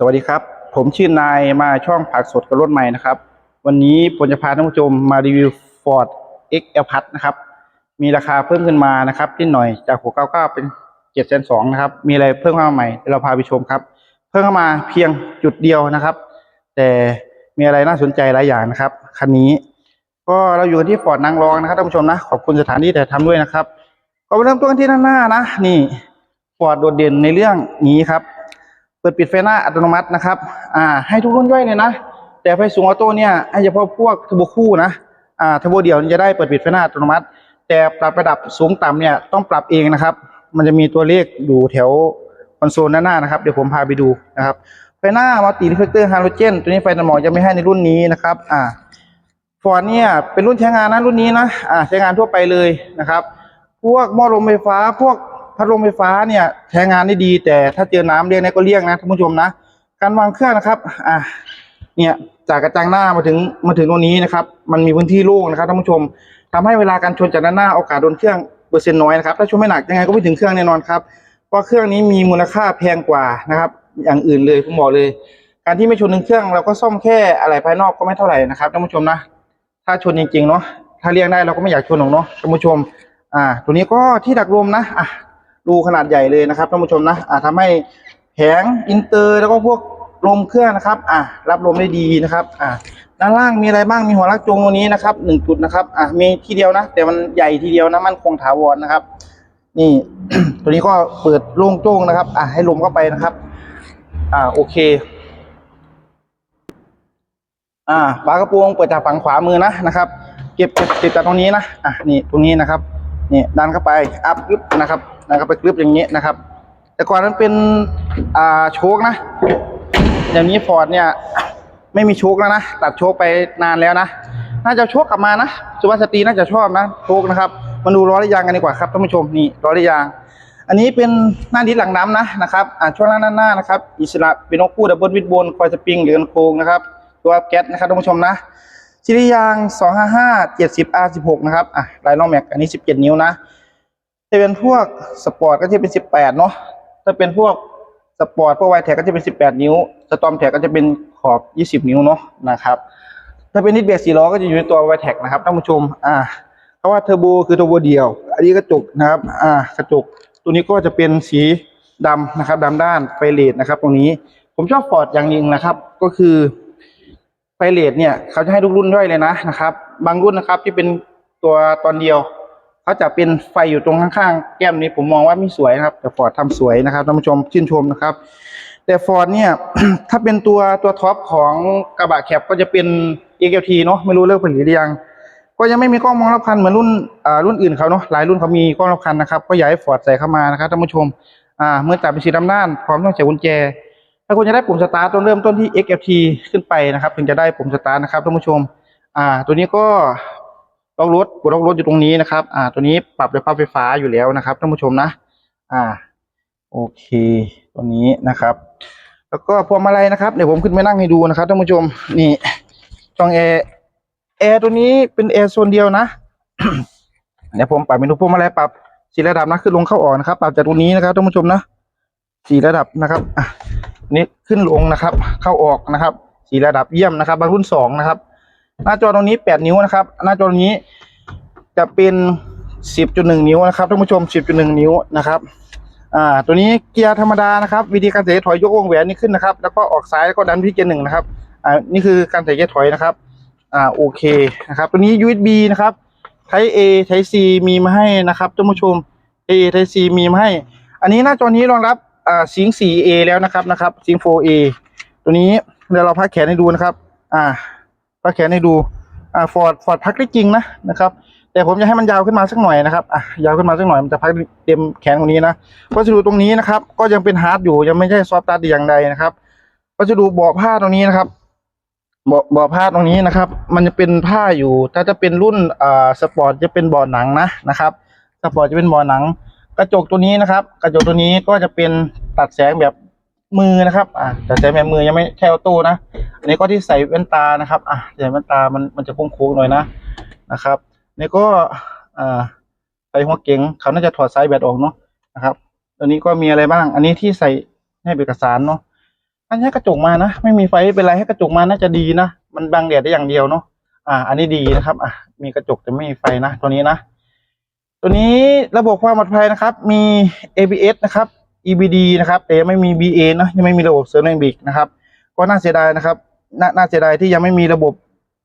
สวัสดีครับ ผมชื่อนายมาช่องผักสดกับรถใหม่นะครับ วันนี้ผมจะพาท่านผู้ชมมารีวิว Ford XL Plus นะครับ มีราคาเพิ่มขึ้นมานะครับนิดหน่อยจาก 699 เป็น702นะครับ มีอะไรเพิ่มเข้ามาใหม่เราพาไปชมครับ เพิ่มเข้ามาเพียงจุดเดียวนะครับ แต่มีอะไรน่าสนใจหลายอย่างนะครับคันนี้ก็เราอยู่ที่ฟอร์ดนางรองนะครับท่านผู้ชมนะขอบคุณสถานที่แต่ทำด้วยนะครับก็ไปเริ่มต้นที่ด้านหน้านะ นี่ฟอร์ดโดดเด่นในเรื่องนี้ครับ เปิดปิดไฟหน้าอัตโนมัตินะครับ อ่า ให้ทุกรุ่นย่อยเลยนะ แต่ไฟสูงออโต้เนี่ยให้เฉพาะพวกเทบคู่นะ อ่าเทบเดี่ยวจะได้เปิดปิดไฟหน้าอัตโนมัติ แต่ปรับระดับสูงต่ำเนี่ยต้องปรับเองนะครับ มันจะมีตัวเลขอยู่แถวคอนโซลด้านหน้านะครับ เดี๋ยวผมพาไปดูนะครับ ไฟหน้ามัลติรีเฟกเตอร์ฮาโลเจนตัวนี้ไฟตัดหมอกจะไม่ให้ในรุ่นนี้นะครับ อ่าฟอร์ดเนี่ยเป็นรุ่นใช้งานนะรุ่นนี้นะ อ่าใช้งานทั่วไปเลยนะครับ พวกหม้อลมไฟฟ้าพวก พัดลมไฟฟ้าเนี่ยใช้งานได้ดี แต่ถ้าเจอน้ำเรียกเนี่ยก็เลี่ยงนะท่านผู้ชมนะ การวางเครื่องนะครับอ่าเนี่ยจากกระจังหน้ามาถึงมาถึงตรงนี้นะครับ มันมีพื้นที่โล่งนะครับท่านผู้ชมทำให้เวลาการชนจากด้านหน้าโอกาสโดนเครื่องเปอร์เซ็นต์น้อยนะครับถ้าชนไม่หนักยังไงก็ไม่ถึงเครื่องแน่นอนครับเพราะเครื่องนี้มีมูลค่าแพงกว่านะครับ อย่างอื่นเลยผมบอกเลย การที่ไม่ชนถึงเครื่องเราก็ซ่อมแค่อะไรภายนอกก็ไม่เท่าไหร่นะครับท่านผู้ชมนะถ้าชนจริงๆเนาะถ้าเลี่ยงได้เราก็ไม่อยากชนหรอกเนาะท่านผู้ชม อ่า ตัวนี้ก็ที่ดักลมนะอะ รูขนาดใหญ่เลยนะครับท่านผู้ชมนะอ่าทำให้แผงอินเตอร์แล้วก็พวกลมเครื่องนะครับอ่ารับลมได้ดีนะครับอ่าด้านล่างมีอะไรบ้างมีหัวลักจงตรงนี้นะครับหนึ่งจุดนะครับอ่ามีทีเดียวนะ แต่มันใหญ่ทีเดียวนะมันคงถาวรนะครับ นี่ ตัวนี้ก็เปิดโล่งโจ้งนะครับอ่าให้ลมเข้าไปนะครับ อ่าโอเคอ่าฝากระโปรงเปิดจากฝั่งขวามือนะนะครับ เก็บเก็บติดจากตรงนี้นะอะนี่ตรงนี้นะครับนี่ดันเข้าไปอัพกึบนะครับ ดันเข้าไปกรึบอย่างนี้นะครับ แต่ก่อนนั้นเป็นอ่าโชคนะอย่างนี้ฟอร์ดเนี่ยไม่มีโชคแล้วนะตัดโชคไปนานแล้วนะน่าจะโชคกลับมานะสุภาพสตรีน่าจะชอบนะโชคนะครับมาดูล้อระยางกันดีกว่าครับท่านผู้ชมนี่ล้อระยาง อันนี้เป็นหน้าดิสหลังน้ำนะนะครับอ่าช่วงล่างด้านหน้านะครับอิสระเป็นนกคู่ดับเบิลวิดบนคอยสปริงหรือกันโค้งนะครับตัวแก๊สนะครับท่านผู้ชมนะชิริยาง 255 70 R16 นะครับ อะลายล้อแม็ก อันนี้ 17 นิ้วนะ ถ้าเป็นพวกสปอร์ตก็จะเป็น18เนาะถ้าเป็นพวกสปอร์ตพวกไวแท็กก็จะเป็น18นิ้วสตอมแท็กก็จะเป็นขอบ20นิ้วเนาะนะครับ ถ้าเป็นนิดเบสสี่ล้อก็จะอยู่ในตัวไวแท็กนะครับท่านผู้ชมอ่าเพราะว่าเทอร์โบคือเทอร์โบเดียว อันนี้กระจกนะครับอ่ากระจกตัวนี้ก็จะเป็นสีดำนะครับดำด้านไฟเลดนะครับ ตรงนี้ผมชอบฟอร์ดอย่างหนึ่งนะครับ ก็คือไฟเลดเนี่ยเขาจะให้ทุกรุ่นย่อยเลยนะนะครับ บางรุ่นนะครับที่เป็นตัวตอนเดียว เขาจะเป็นไฟอยู่ตรงข้างๆแก้มนี้ผมมองว่าไม่สวยนะครับ แต่ฟอร์ดทำสวยนะครับท่านผู้ชมชื่นชมนะครับ แต่ฟอร์ดเนี่ย ถ้าเป็นตัวตัวท็อปของกระบะแคปก็จะเป็น XLT เนาะไม่รู้เลิกผลิตหรือยังก็ยังไม่มีกล้องมองรอบคันเหมือนรุ่นอ่ารุ่นอื่นเขาเนาะหลายรุ่นเขามีกล้องรอบคันนะครับก็อยากให้ฟอร์ดใส่เข้ามานะครับท่านผู้ชมอ่าเมื่อจับเป็นสีดำด้านพร้อมต้องใช้กุญแจถ้าคุณจะได้ปุ่มสตาร์ทต้องเริ่มต้นที่ XLT ขึ้นไปนะครับถึงจะได้ปุ่มสตาร์ทนะครับท่านผู้ชม อ่า ตัวนี้ก็ ล็อกรถกดล็อกรถอยู่ตรงนี้นะครับ อ่า ตัวนี้ปรับด้วยภาพไฟฟ้าอยู่แล้วนะครับท่านผู้ชมนะ อ่า โอเค ตัวนี้นะครับ แล้วก็พวงมาลัยนะครับเดี๋ยวผมขึ้นไปนั่งให้ดูนะครับท่านผู้ชมนี่ช่องแอร์แอร์ตัวนี้เป็นแอร์โซนเดียวนะเดี๋ยวผมปรับเมนูพวงมาลัยปรับสี่ระดับนะขึ้นลงเข้าออกนะครับ ปรับจากตรงนี้นะครับท่านผู้ชมนะสี่ระดับนะครับอะนี่ขึ้นลงนะครับ เข้าออกนะครับสี่ระดับเยี่ยมนะครับบางรุ่นสองนะครับ หน้าจอตรงนี้แปดนิ้วนะครับ หน้าจอตรงนี้จะเป็นสิบจุดหนึ่งนิ้วนะครับท่านผู้ชมสิบจุดหนึ่งนิ้วนะครับอ่าตัวนี้เกียร์ธรรมดานะครับ วิธีการใส่ถอยยกวงแหวนนี่ขึ้นนะครับ แล้วก็ออกซ้ายแล้วก็ดันที่เกียร์หนึ่งนะครับอ่านี่คือการใส่เกียร์ถอยนะครับอ่าโอเคนะครับ ตัวนี้ USB นะครับ Type A Type C มีมาให้นะครับท่านผู้ชม A Type C มีมาให้ อันนี้หน้าจอนี้รองรับอ่าซิง 4A แล้วนะครับนะครับซิง 4A ตัวนี้เดี๋ยวเราพักแขนให้ดูนะครับ อ่า พักแขนให้ดูอ่าฟอร์ดฟอร์ดพักได้จริงนะนะครับ แต่ผมจะให้มันยาวขึ้นมาสักหน่อยนะครับอะยาวขึ้นมาสักหน่อยมันจะพักเต็มแขนตรงนี้นะวัสดุตรงนี้นะครับ ก็ยังเป็นฮาร์ดอยู่ยังไม่ใช่ซอฟต์ตัดอย่างใดนะครับวัสดุเบาะผ้าตรงนี้นะครับเบาะเบาะผ้าตรงนี้นะครับ มันจะเป็นผ้าอยู่ ถ้าจะเป็นรุ่นอ่าสปอร์ตจะเป็นเบาะหนังนะนะครับสปอร์ตจะเป็นเบาะหนัง กระจกตัวนี้นะครับ กระจกตัวนี้ก็จะเป็นตัดแสงแบบ มือนะครับ อ่าตัดแสงแบบมือยังไม่ใช่ออโต้นะ อันนี้ก็ที่ใส่แว่นตานะครับ อะใส่แว่นตามันมันจะโค้งๆหน่อยนะนะครับนี่ก็อ่าใส่หัวเก๋งเขาน่าจะถอดไซส์แบตออกเนาะนะครับตัวนี้ก็มีอะไรบ้าง อันนี้ที่ใส่ให้เอกสารเนาะอันนี้กระจกมานะ ไม่มีไฟเป็นไรให้กระจกมาน่าจะดีนะ มันบังแดดได้อย่างเดียวเนาะอ่า อันนี้ดีนะครับ อะมีกระจกแต่ไม่มีไฟนะตัวนี้นะ ตัวนี้ระบบความปลอดภัยนะครับ มี ABS นะครับ EBD นะครับแต่ยังไม่มี BA นะยังไม่มีระบบเซอร์เนบิกนะครับก็น่าเสียดายนะครับน่าน่าเสียดายที่ยังไม่มีระบบ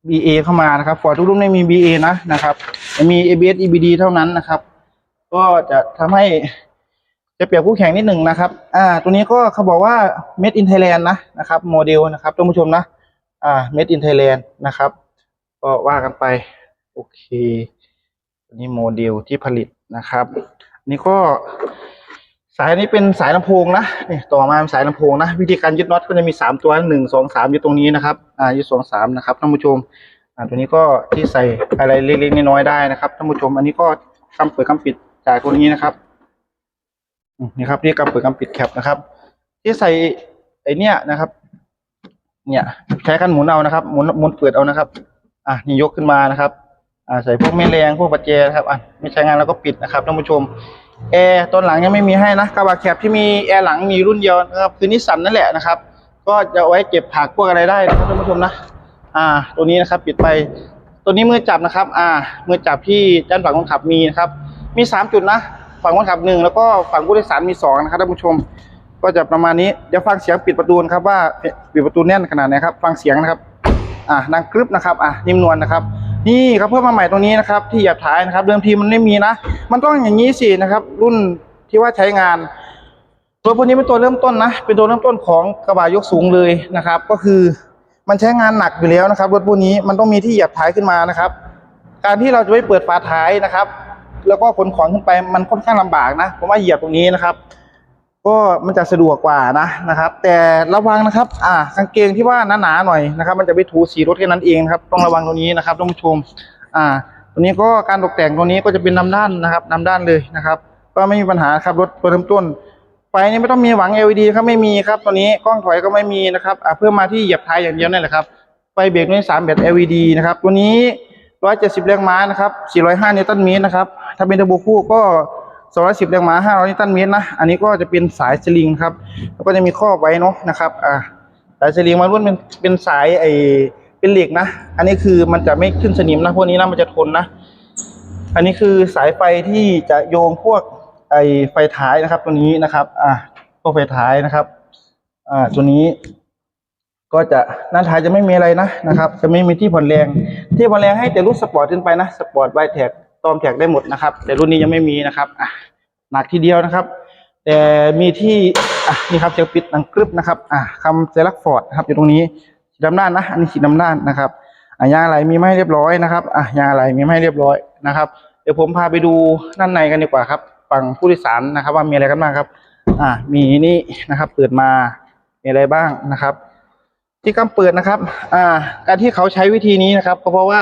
BA เข้ามานะครับฟอร์ดทุกรุ่นไม่มี BA นะนะครับมี ABS EBD เท่านั้นนะครับ ก็จะทำให้จะเปรียบคู่แข่งนิดหนึ่งนะครับ อ่า ตัวนี้ก็เขาบอกว่า made in Thailand นะนะครับ โมเดลนะครับท่านผู้ชมนะ อ่า made in Thailand นะครับ ก็ว่ากันไป โอเค ตัวนี้โมเดลที่ผลิตนะครับ นี่ก็ สายนี้เป็นสายลำโพงนะนี่ต่อมาเป็นสายลำโพงนะ วิธีการยึดน็อตก็จะมีสามตัวหนึ่งสองสามอยู่ตรงนี้นะครับอ่ายึดสองสามนะครับท่านผู้ชมอ่าตัวนี้ก็ที่ใส่อะไรเล็กๆน้อยๆได้นะครับท่านผู้ชม อันนี้ก็กำเปิดกำปิดจากตัวนี้นะครับนี่ครับนี่กำเปิดกำปิดแคปนะครับ ที่ใส่ไอเนี้ยนะครับ เนี่ยใช้คันหมุนเอานะครับหมุนหมุนเปิดเอานะครับ อะนี่ยกขึ้นมานะครับ อ่าใส่พวกแม่แรงพวกปัจเจนะครับอะไม่ใช้งานแล้วก็ปิดนะครับท่านผู้ชม แอร์ต้นหลังยังไม่มีให้นะกระบะแคบที่มีแอร์หลังมีรุ่นเดียวนะครับคือนิสสันนั่นแหละนะครับ ก็จะเอาไว้เก็บผักพวกอะไรได้นะครับท่านผู้ชมนะ อ่า ตัวนี้นะครับปิดไป ตัวนี้มือจับนะครับ อ่า มือจับที่ด้านฝั่งคนขับมีนะครับ มีสามจุดนะ ฝั่งคนขับหนึ่งแล้วก็ฝั่งผู้โดยสารมีสองนะครับท่านผู้ชม ก็จะประมาณนี้เดี๋ยวฟังเสียงปิดประตูนะครับว่าปิดประตูแน่นขนาดไหนครับ ฟังเสียงนะครับ อ่าดังกรึบนะครับ อ่านิ่มนวลนะครับ นี่ครับเพิ่มมาใหม่ตรงนี้นะครับ ที่หยับท้ายนะครับ เดิมทีมันไม่มีนะ มันต้องอย่างนี้สินะครับ รุ่นที่ว่าใช้งาน ตัวพวกนี้เป็นตัวเริ่มต้นนะ เป็นตัวเริ่มต้นของกระบะยกสูงเลยนะครับ ก็คือมันใช้งานหนักอยู่แล้วนะครับรถพวกนี้มันต้องมีที่หยียบท้ายขึ้นมานะครับ การที่เราจะไปเปิดฝาท้ายนะครับ แล้วก็ขนของขึ้นไปมันค่อนข้างลำบากนะผมว่าเหยียบตรงนี้นะครับ ก็มันจะสะดวกกว่านะนะครับ แต่ระวังนะครับ อ่ากางเกงที่ว่าหนาๆหน่อยนะครับ มันจะไปถูสีรถแค่นั้นเองครับ ต้องระวังตรงนี้นะครับท่านผู้ชม อ่าตัวนี้ก็การตกแต่งตัวนี้ก็จะเป็นนำด้านนะครับนำด้านเลยนะครับ ก็ไม่มีปัญหาครับรถตัวเริ่มต้นไฟนี่ไม่ต้องมีหวัง LED ครับไม่มีครับตัวนี้กล้องถอยก็ไม่มีนะครับอ่าเพิ่มมาที่เหยียบท้ายอย่างเดียวนั่แหละครับไฟเบรกนี่สามแบต LED นะครับตัวนี้170แรงม้านะครับ405นิวตันเมตรนะครับถ้าเป็นเทอร์โบคู่ก็ 210แรงม้า500นิวตันเมตรนะ อันนี้ก็จะเป็นสายสลิงครับ แล้วก็จะมีข้อไว้เนาะนะครับ อ่าสายสลิงมาล้วนเป็นเป็นสายไอเป็นเหล็กนะ อันนี้คือมันจะไม่ขึ้นสนิมนะ พวกนี้นะมันจะทนนะ อันนี้คือสายไฟที่จะโยงพวกไอไฟท้ายนะครับ ตัวนี้นะครับ อ่าพวกไฟท้ายนะครับ อ่า ตัวนี้ก็จะหน้าท้ายจะไม่มีอะไรนะนะครับ จะไม่มีที่ผ่อนแรง ที่ผ่อนแรงให้แต่รุ่นสปอร์ตขึ้นไปนะ สปอร์ตไวแท็ก ตอมแท็กได้หมดนะครับ แต่รุ่นนี้ยังไม่มีนะครับอะหนักทีเดียวนะครับ แต่มีที่อะนี่ครับเสียงปิดดังกรึบนะครับอะคำเซลักฟอร์ดนะครับอยู่ตรงนี้สีดำด้านนะอันนี้สีดำด้านนะครับอะยางอะไรมีไม่เรียบร้อยนะครับอะยางอะไรมีไม่เรียบร้อยนะครับ เดี๋ยวผมพาไปดูด้านในกันดีกว่าครับฝั่งผู้โดยสารนะครับ ว่ามีอะไรกันบ้างครับ อะมีนี่นะครับ เปิดมามีอะไรบ้างนะครับ ที่กำเปิดนะครับ อ่า การที่เขาใช้วิธีนี้นะครับ ก็เพราะว่า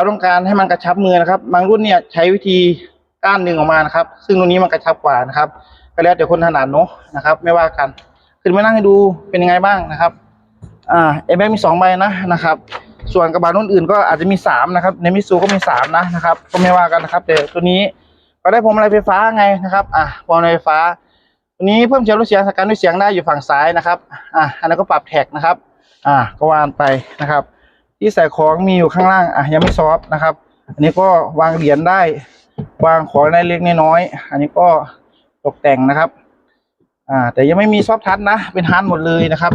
เขาต้องการให้มันกระชับมือนะครับ บางรุ่นเนี่ยใช้วิธีก้านหนึ่งออกมานะครับ ซึ่งรุ่นนี้มันกระชับกว่านะครับ ก็แล้วแต่คนถนัดเนอะนะครับ ไม่ว่ากันขึ้นมานั่งให้ดูเป็นยังไงบ้างนะครับอ่าเอแบมีสองใบนะนะครับ ส่วนกระบะรุ่นอื่นก็อาจจะมีสามนะครับ ในมิซูก็มีสามนะนะครับ ก็ไม่ว่ากันนะครับแต่ตัวนี้ก็ได้พวงมาลัยไฟฟ้าไงนะครับอ่าพวงมาลัยไฟฟ้าตัวนี้เพิ่มเสียงลดเสียงสกัดด้วยเสียงได้อยู่ฝั่งซ้ายนะครับอ่าอันนั้นก็ปรับแท็กนะครับ อ่าก็วางไปนะครับ ที่ใส่ของมีอยู่ข้างล่างอะยังไม่ซอฟต์นะครับ อันนี้ก็วางเหรียญได้ วางของได้เล็กน้อยอันนี้ก็ตกแต่งนะครับ อ่า แต่ยังไม่มีซอฟต์ทัชนะ เป็นฮาร์ดหมดเลยนะครับ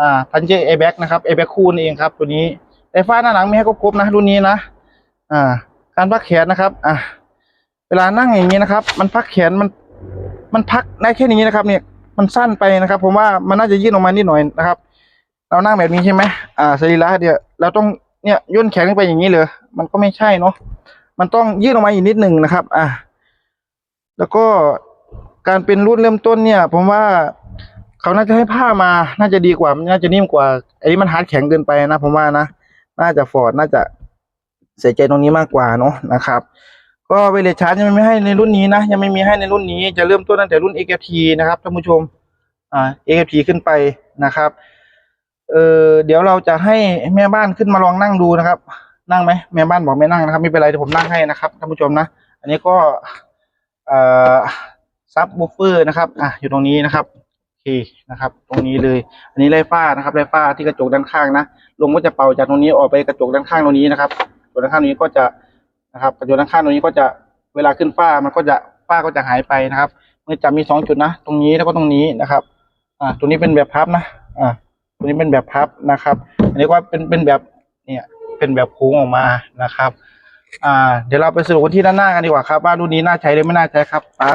อ่าพันเจอร์เอแบ็กนะครับเอร์แบ็กคู่นเองครับ ตัวนี้ไฟฟ้าหน้าหลังมีให้ครบนะรุ่นนี้นะ อ่า การพักแขนนะครับ อ่าเวลานั่งอย่างนี้นะครับ มันพักแขนมัน มันพักได้แค่นี้นะครับ เนี่ย มันสั้นไปนะครับ ผมว่ามันน่าจะยืดออกมานิดหน่อยนะครับ เรานั่งแบบนี้ใช่ไหมอ่าสรีระเดียวเราต้องเนี่ยย่นแขนขึ้นไปอย่างนี้เลยมันก็ไม่ใช่เนาะมันต้องยืดออกมาอีกนิดหนึ่งนะครับ อ่าแล้วก็การเป็นรุ่นเริ่มต้นเนี่ยผมว่าเขาน่าจะให้ผ้ามาน่าจะดีกว่ามันน่าจะนิ่มกว่าไอ้นี่มันฮาร์ดแข็งเกินไปนะผมว่านะน่าจะฟอร์ดน่าจะใส่ใจตรงนี้มากกว่าเนาะนะครับ ก็เวเลชาร์จยังไม่ให้ในรุ่นนี้นะ ยังไม่มีให้ในรุ่นนี้จะเริ่มต้นตั้งแต่รุ่น XFT นะครับท่านผู้ชมอ่า XFT ขึ้นไปนะครับ เออเดี๋ยวเราจะให้แม่บ้านขึ้นมาลองนั่งดูนะครับ นั่งไหมแม่บ้านบอกไม่นั่งนะครับไม่เป็นไรเดี๋ยวผมนั่งให้นะครับท่านผู้ชมนะ อันนี้ก็เอ่อซับบูฟเฟอร์นะครับอะอยู่ตรงนี้นะครับโอเคนะครับ ตรงนี้เลย อันนี้ไล่ฝ้านะครับไล่ฝ้าที่กระจกด้านข้างนะลมก็จะเป่าจากตรงนี้ออกไปกระจกด้านข้างตรงนี้นะครับกระจกด้านข้างตรงนี้ก็จะนะครับกระจกด้านข้างตรงนี้ก็จะเวลาขึ้นฝ้ามันก็จะฝ้าก็จะหายไปนะครับมันจะมีสองจุดนะ ตรงนี้แล้วก็ตรงนี้นะครับ อ่าตรงนี้เป็นแบบพับนะอ่า ตรงนี้เป็นแบบพับนะครับ อันนี้ก็เป็นเป็นแบบเนี่ยเป็นแบบโค้งออกมานะครับ อ่า เดี๋ยวเราไปสรุปกันที่ด้านหน้ากันดีกว่าครับว่ารุ่นนี้น่าใช้หรือไม่น่าใช้ครับอ่า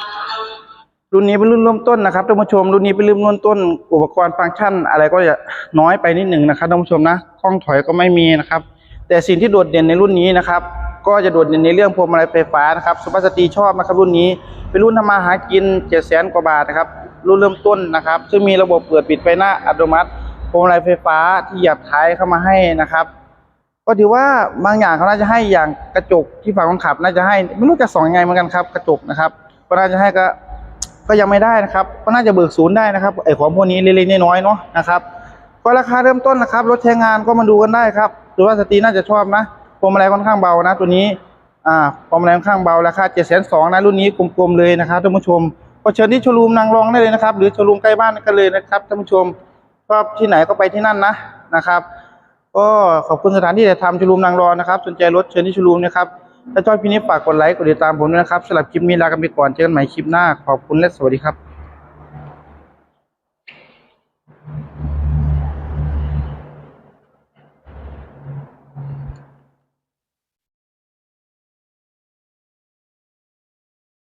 รุ่นนี้เป็นรุ่นเริ่มต้นนะครับท่านผู้ชม รุ่นนี้เป็นรุ่นเริ่มต้น อุปกรณ์ฟังก์ชัน อะไรก็จะน้อยไปนิดหนึ่งนะครับท่านผู้ชมนะกล้องถอยก็ไม่มีนะครับ แต่สิ่งที่โดดเด่นในรุ่นนี้นะครับ ก็จะโดดเด่นในเรื่องพวงมาลัยไฟฟ้านะครับสุภาพสตรีชอบนะครับรุ่นนี้เป็นรุ่นทำมาหากินเจ็ดแสนกว่าบาทนะครับรุ่นเริ่มต้นนะครับ ซึ่งมีระบบเปิดปิดไฟหน้าอัตโนมัติ พวงมาลัยไฟฟ้าที่หยับท้ายเข้ามาให้นะครับ ก็ถือว่าบางอย่างเขาน่าจะให้อย่างกระจกที่ฝั่งคนขับ น่าจะให้ไม่รู้จะส่องยังไงเหมือนกันครับ กระจกนะครับ ก็น่าจะให้ก็ก็ยังไม่ได้นะครับ ก็น่าจะเบิกศูนย์ได้นะครับไอของพวกนี้เล็กๆน้อยๆเนาะนะครับ ก็ราคาเริ่มต้นนะครับ รถใช้งานก็มาดูกันได้ครับถือว่าสตรีน่าจะชอบนะพวงมาลัยค่อนข้างเบานะ ตัวนี้อ่าพวงมาลัยค่อนข้างเบาราคาเจ็ดแสนสองนะรุ่นนี้กลมๆเลยนะครับท่านผู้ชมก็เชิญที่โชว์รูมนางรองได้เลยนะครับ หรือโชว์รูมใกล้บ้านกันเลยนะครับท่านผู้ชม ชอบที่ไหนก็ไปที่นั่นนะนะครับ ก็ขอบคุณสถานที่ถ่ายทำชว์รูมนางรอนะครับสนใจรถเชิญที่ชว์รูมนะครับถ้าชอบคลิปนี้ฝากกดไลค์กดติดตามผมด้วยนะครับสำหรับคลิปนี้ลากันไปก่อนเจอกันใหม่คลิปหน้าขอบคุณและสวัสดีครับ